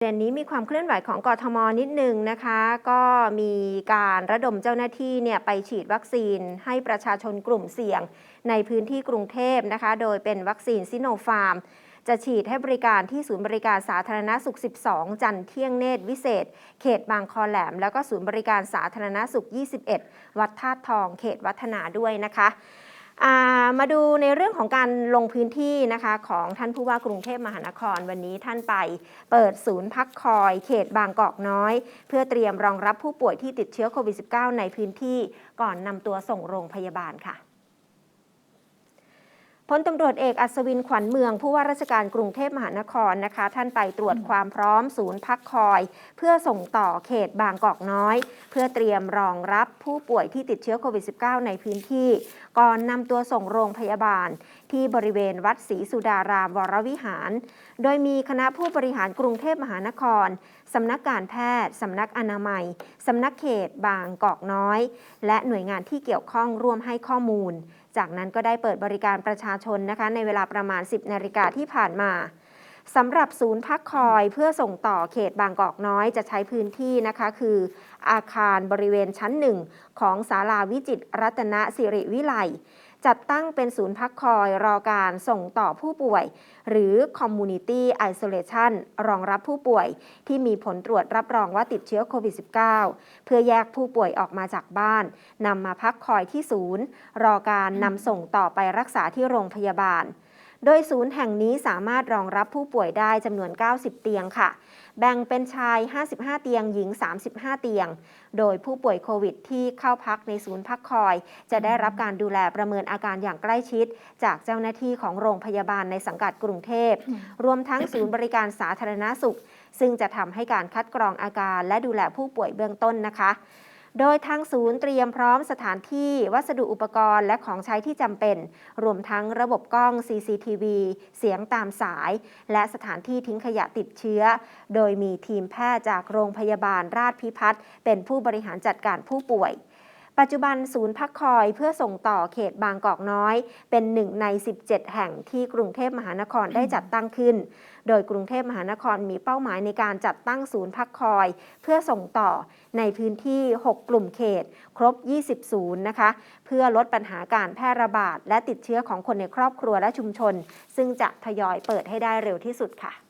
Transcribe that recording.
ประเด็นนี้มีความเคลื่อนไหวของกทมนิดนึงนะคะ ก็มีการระดมเจ้าหน้าที่เนี่ยไปฉีดวัคซีนให้ประชาชนกลุ่มเสี่ยงในพื้นที่กรุงเทพนะคะ โดยเป็นวัคซีนซิโนฟาร์ม จะฉีดให้บริการที่ศูนย์บริการสาธารณสุข 12 จันทเที่ยงเนตรวิเศษ เขตบางคอแหลม แล้วก็ศูนย์บริการสาธารณสุข 21 วัดธาตุทอง เขตวัฒนาด้วยนะคะ มาดูในเรื่องของการลงพื้นที่นะคะของท่านผู้ว่ากรุงเทพมหานครวันนี้ท่านไปเปิดศูนย์พักคอยเขตบางกอกน้อย เพื่อเตรียมรองรับผู้ป่วยที่ติดเชื้อโควิด -19 ในพื้นที่ก่อนนำตัวส่งโรงพยาบาลค่ะ พลตำรวจเอกอัศวินขวัญเมือง ผู้ว่าราชการกรุงเทพมหานครนะคะ ท่านไปตรวจความพร้อมศูนย์พักคอย เพื่อส่งต่อเขตบางกอกน้อย เพื่อเตรียมรองรับผู้ป่วยที่ติดเชื้อโควิด -19 ในพื้นที่ ก่อนนำตัวส่งโรงพยาบาล ที่บริเวณวัดศรีสุดารามวรวิหาร โดยมีคณะผู้บริหารกรุงเทพมหานครสำนักการแพทย์สำนักอนามัยสำนักเขตบางกอกน้อย และหน่วยงานที่เกี่ยวข้องร่วมให้ข้อมูลจากนั้นก็ได้เปิดบริการประชาชนนะคะ ในเวลาประมาณ 10 นาฬิกาที่ผ่านมาสำหรับศูนย์พักคอยเพื่อส่งต่อเขตบางกอกน้อยจะใช้พื้นที่นะคะ คือ อาคารบริเวณชั้นหนึ่งของศาลาวิจิตรรัตนสิริวิไล จัดตั้งเป็นศูนย์พักคอยรอการส่งต่อผู้ป่วย หรือ Community Isolation รองรับผู้ป่วย ที่มีผลตรวจรับรองว่าติดเชื้อโควิด -19 เพื่อแยกผู้ป่วยออกมาจากบ้านนำมาพักคอยที่ศูนย์ รอการนำส่งต่อไปรักษาที่โรงพยาบาล โดยศูนย์แห่งนี้สามารถรองรับผู้ป่วยได้จำนวน 90 เตียงค่ะ แบ่งเป็นชาย 55 เตียง หญิง 35 เตียง โดยผู้ป่วยโควิดที่เข้าพักในศูนย์พักคอย จะได้รับการดูแลประเมินอาการอย่างใกล้ชิด จากเจ้าหน้าที่ของโรงพยาบาลในสังกัดกรุงเทพ รวมทั้งศูนย์บริการสาธารณสุข ซึ่งจะทำให้การคัดกรองอาการและดูแลผู้ป่วยเบื้องต้นนะคะ โดยทางศูนย์เตรียมพร้อมสถานที่วัสดุอุปกรณ์และของใช้ที่จำเป็น รวมทั้งระบบกล้อง CCTV เสียงตามสาย และสถานที่ทิ้งขยะติดเชื้อ โดยมีทีมแพทย์จากโรงพยาบาลราชพิพัฒน์เป็นผู้บริหารจัดการผู้ป่วย ปัจจุบันศูนย์พักคอยเพื่อส่งต่อเขตบางกอกน้อย เป็นหนึ่งใน 17 แห่งที่กรุงเทพมหานครได้จัดตั้งขึ้น โดยกรุงเทพมหานครมีเป้าหมายในการจัดตั้งศูนย์พักคอย เพื่อส่งต่อในพื้นที่ 6 กลุ่มเขต ครบ 20 ศูนย์นะคะ เพื่อลดปัญหาการแพร่ระบาด และติดเชื้อของคนในครอบครัวและชุมชน ซึ่งจะทยอยเปิดให้ได้เร็วที่สุดค่ะ